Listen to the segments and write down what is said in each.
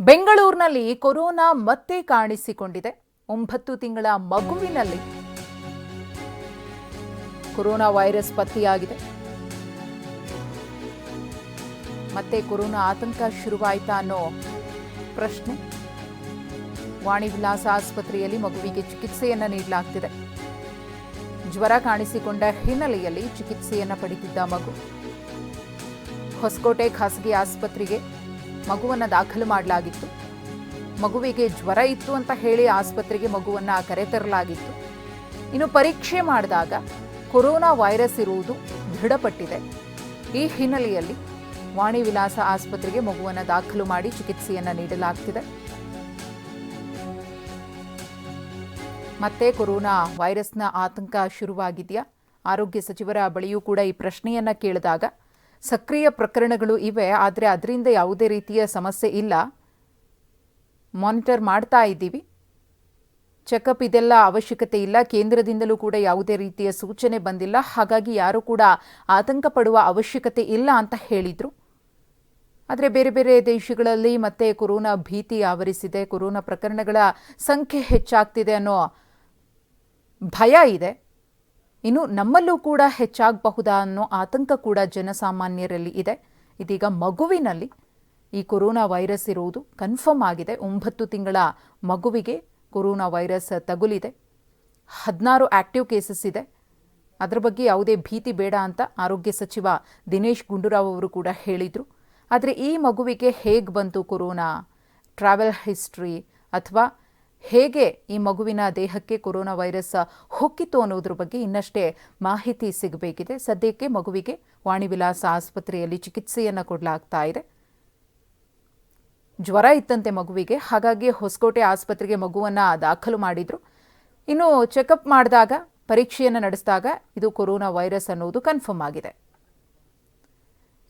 ಬೆಂಗಳೂರಿನಲ್ಲಿ ಕೊರೋನಾ ಮತ್ತೆ ಕಾಣಿಸಿಕೊಂಡಿದೆ. ಒಂಬತ್ತು ತಿಂಗಳ ಮಗುವಿನಲ್ಲಿ ಕೊರೋನಾ ವೈರಸ್ ಪತ್ತೆಯಾಗಿದೆ. ಮತ್ತೆ ಕೊರೋನಾ ಆತಂಕ ಶುರುವಾಯಿತಾ ಅನ್ನೋ ಪ್ರಶ್ನೆ. ವಾಣಿ ವಿಲಾಸ ಆಸ್ಪತ್ರೆಯಲ್ಲಿ ಮಗುವಿಗೆ ಚಿಕಿತ್ಸೆಯನ್ನು ನೀಡಲಾಗ್ತಿದೆ. ಜ್ವರ ಕಾಣಿಸಿಕೊಂಡ ಹಿನ್ನೆಲೆಯಲ್ಲಿ ಚಿಕಿತ್ಸೆಯನ್ನು ಪಡೆದಿದ್ದ ಮಗು ಹೊಸಕೋಟೆ ಖಾಸಗಿ ಆಸ್ಪತ್ರೆಗೆ ಮಗುವನ್ನು ದಾಖಲು ಮಾಡಲಾಗಿತ್ತು. ಮಗುವಿಗೆ ಜ್ವರ ಇತ್ತು ಅಂತ ಹೇಳಿ ಆಸ್ಪತ್ರೆಗೆ ಮಗುವನ್ನು ಕರೆತರಲಾಗಿತ್ತು ಇನ್ನು ಪರೀಕ್ಷೆ ಮಾಡಿದಾಗ ಕೊರೋನಾ ವೈರಸ್ ಇರುವುದು ದೃಢಪಟ್ಟಿದೆ. ಈ ಹಿನ್ನೆಲೆಯಲ್ಲಿ ವಾಣಿ ವಿಲಾಸ ಆಸ್ಪತ್ರೆಗೆ ಮಗುವನ್ನು ದಾಖಲು ಮಾಡಿ ಚಿಕಿತ್ಸೆಯನ್ನು ನೀಡಲಾಗ್ತಿದೆ. ಮತ್ತೆ ಕೊರೋನಾ ವೈರಸ್ನ ಆತಂಕ ಶುರುವಾಗಿದೆಯಾ? ಆರೋಗ್ಯ ಸಚಿವರ ಬಳಿಯೂ ಕೂಡ ಈ ಪ್ರಶ್ನೆಯನ್ನ ಕೇಳಿದಾಗ ಸಕ್ರಿಯ ಪ್ರಕರಣಗಳು ಇವೆ, ಆದರೆ ಅದರಿಂದ ಯಾವುದೇ ರೀತಿಯ ಸಮಸ್ಯೆ ಇಲ್ಲ. ಮಾನಿಟರ್ ಮಾಡ್ತಾ ಇದ್ದೀವಿ. ಚೆಕಪ್ ಇದೆಲ್ಲ ಅವಶ್ಯಕತೆ ಇಲ್ಲ. ಕೇಂದ್ರದಿಂದಲೂ ಕೂಡ ಯಾವುದೇ ರೀತಿಯ ಸೂಚನೆ ಬಂದಿಲ್ಲ. ಹಾಗಾಗಿ ಯಾರೂ ಕೂಡ ಆತಂಕ ಪಡುವ ಅವಶ್ಯಕತೆ ಇಲ್ಲ ಅಂತ ಹೇಳಿದರು. ಆದರೆ ಬೇರೆ ಬೇರೆ ದೇಶಗಳಲ್ಲಿ ಮತ್ತೆ ಕೊರೋನಾ ಭೀತಿ ಆವರಿಸಿದೆ. ಕೊರೋನಾ ಪ್ರಕರಣಗಳ ಸಂಖ್ಯೆ ಹೆಚ್ಚಾಗ್ತಿದೆ ಅನ್ನೋ ಭಯ ಇದೆ. ಇನ್ನು ನಮ್ಮಲ್ಲೂ ಕೂಡ ಹೆಚ್ಚಾಗಬಹುದಾ ಅನ್ನೋ ಆತಂಕ ಕೂಡ ಜನಸಾಮಾನ್ಯರಲ್ಲಿ ಇದೆ. ಇದೀಗ ಮಗುವಿನಲ್ಲಿ ಈ ಕೊರೋನಾ ವೈರಸ್ ಇರುವುದು ಕನ್ಫರ್ಮ್ ಆಗಿದೆ. ಒಂಬತ್ತು ತಿಂಗಳ ಮಗುವಿಗೆ ಕೊರೋನಾ ವೈರಸ್ ತಗುಲಿದೆ. ಹದಿನಾರು ಆಕ್ಟಿವ್ ಕೇಸಸ್ ಇದೆ. ಅದರ ಬಗ್ಗೆ ಯಾವುದೇ ಭೀತಿ ಬೇಡ ಅಂತ ಆರೋಗ್ಯ ಸಚಿವ ದಿನೇಶ್ ಗುಂಡೂರಾವ್ ಅವರು ಕೂಡ ಹೇಳಿದರು. ಆದರೆ ಈ ಮಗುವಿಗೆ ಹೇಗೆ ಬಂತು ಕೊರೋನಾ? ಟ್ರಾವೆಲ್ ಹಿಸ್ಟ್ರಿ ಅಥವಾ ಹೇಗೆ ಈ ಮಗುವಿನ ದೇಹಕ್ಕೆ ಕೊರೋನಾ ವೈರಸ್ ಹೊಕ್ಕಿತು ಅನ್ನೋದ್ರ ಬಗ್ಗೆ ಇನ್ನಷ್ಟೇ ಮಾಹಿತಿ ಸಿಗಬೇಕಿದೆ. ಸದ್ಯಕ್ಕೆ ಮಗುವಿಗೆ ವಾಣಿವಿಲಾಸ ಆಸ್ಪತ್ರೆಯಲ್ಲಿ ಚಿಕಿತ್ಸೆಯನ್ನು ಕೊಡಲಾಗ್ತಾ ಇದೆ. ಜ್ವರ ಇತ್ತಂತೆ ಮಗುವಿಗೆ, ಹಾಗಾಗಿ ಹೊಸಕೋಟೆ ಆಸ್ಪತ್ರೆಗೆ ಮಗುವನ್ನು ದಾಖಲು ಮಾಡಿದ್ರು. ಇನ್ನು ಚೆಕಪ್ ಮಾಡಿದಾಗ, ಪರೀಕ್ಷೆಯನ್ನು ನಡೆಸಿದಾಗ ಇದು ಕೊರೋನಾ ವೈರಸ್ ಅನ್ನೋದು ಕನ್ಫರ್ಮ್ ಆಗಿದೆ.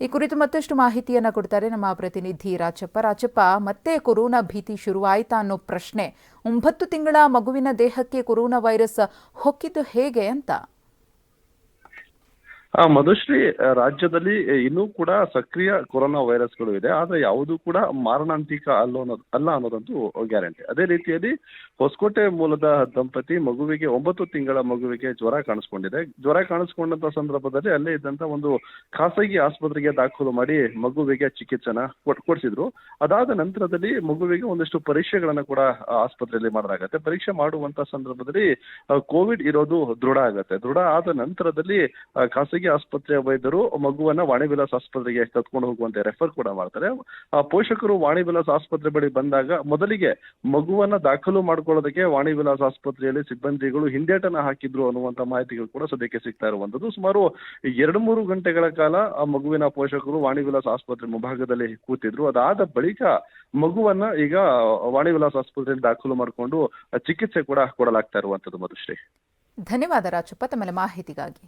ಈ ಕುರಿತು ಮತ್ತಷ್ಟು ಮಾಹಿತಿಯನ್ನು ಕೊಡ್ತಾರೆ ನಮ್ಮ ಪ್ರತಿನಿಧಿ ರಾಜಪ್ಪ. ರಾಜಪ್ಪ, ಮತ್ತೆ ಕೊರೋನಾ ಭೀತಿ ಶುರುವಾಯಿತಾ ಅನ್ನೋ ಪ್ರಶ್ನೆ. ಒಂಬತ್ತು ತಿಂಗಳ ಮಗುವಿನ ದೇಹಕ್ಕೆ ಕೊರೋನಾ ವೈರಸ್ ಹೊಕ್ಕಿದ್ದು ಹೇಗೆ ಅಂತ? ಮಧುಶ್ರೀ ರಾಜ್ಯದಲ್ಲಿ ಇನ್ನೂ ಕೂಡ ಸಕ್ರಿಯ ಕೊರೋನಾ ವೈರಸ್ಗಳು ಇದೆ. ಆದ್ರೆ ಯಾವುದು ಕೂಡ ಮಾರಣಾಂತಿಕ ಅಲ್ಲ ಅನ್ನೋದು ಅಲ್ಲ ಅನ್ನೋದಂತೂ ಗ್ಯಾರಂಟಿ. ಅದೇ ರೀತಿಯಲ್ಲಿ ಹೊಸಕೋಟೆ ಮೂಲದ ದಂಪತಿ ಮಗುವಿಗೆ ಒಂಬತ್ತು ತಿಂಗಳ ಮಗುವಿಗೆ ಜ್ವರ ಕಾಣಿಸ್ಕೊಂಡಿದೆ. ಜ್ವರ ಕಾಣಿಸ್ಕೊಂಡಂತ ಸಂದರ್ಭದಲ್ಲಿ ಅಲ್ಲೇ ಇದ್ದಂತ ಒಂದು ಖಾಸಗಿ ಆಸ್ಪತ್ರೆಗೆ ದಾಖಲು ಮಾಡಿ ಮಗುವಿಗೆ ಚಿಕಿತ್ಸೆನ ಕೊಡಿಸಿದ್ರು. ಅದಾದ ನಂತರದಲ್ಲಿ ಮಗುವಿಗೆ ಒಂದಷ್ಟು ಪರೀಕ್ಷೆಗಳನ್ನ ಕೂಡ ಆಸ್ಪತ್ರೆಯಲ್ಲಿ ಮಾಡಲಾಗತ್ತೆ. ಪರೀಕ್ಷೆ ಮಾಡುವಂತ ಸಂದರ್ಭದಲ್ಲಿ ಕೋವಿಡ್ ಇರೋದು ದೃಢ ಆಗತ್ತೆ. ದೃಢ ಆದ ನಂತರದಲ್ಲಿ ಆ, ಖಾಸಗಿ ಆಸ್ಪತ್ರೆಯ ವೈದ್ಯರು ಮಗುವನ್ನ ವಾಣಿವಿಲಾಸ್ ಆಸ್ಪತ್ರೆಗೆ ಕರ್ಕೊಂಡು ಹೋಗುವಂತೆ ರೆಫರ್ ಕೂಡ ಮಾಡ್ತಾರೆ. ಆ ಪೋಷಕರು ವಾಣಿವಿಲಾಸ್ ಆಸ್ಪತ್ರೆ ಬಳಿ ಬಂದಾಗ ಮೊದಲಿಗೆ ಮಗುವನ್ನ ದಾಖಲು ಮಾಡ್ಕೊಳ್ಳೋದಕ್ಕೆ ವಾಣಿವಿಲಾಸ್ ಆಸ್ಪತ್ರೆಯಲ್ಲಿ ಸಿಬ್ಬಂದಿಗಳು ಹಿಂದೇಟನ ಹಾಕಿದ್ರು ಅನ್ನುವಂತ ಮಾಹಿತಿಗಳು ಕೂಡ ಸದ್ಯಕ್ಕೆ ಸಿಗ್ತಾ ಇರುವಂತದ್ದು ಸುಮಾರು ಎರಡು ಮೂರು ಗಂಟೆಗಳ ಕಾಲ ಆ ಮಗುವಿನ ಪೋಷಕರು ವಾಣಿವಿಲಾಸ್ ಆಸ್ಪತ್ರೆ ಮುಂಭಾಗದಲ್ಲಿ ಕೂತಿದ್ರು. ಅದಾದ ಬಳಿಕ ಮಗುವನ್ನ ಈಗ ವಾಣಿವಿಲಾಸ್ ಆಸ್ಪತ್ರೆಯಲ್ಲಿ ದಾಖಲು ಮಾಡಿಕೊಂಡು ಚಿಕಿತ್ಸೆ ಕೂಡ ಕೊಡಲಾಗ್ತಾ ಇರುವಂತದ್ದು ಮಧುಶ್ರೀ. ಧನ್ಯವಾದ ರಾಜಪ್ಪ ತಮ್ಮ ಮಾಹಿತಿಗಾಗಿ.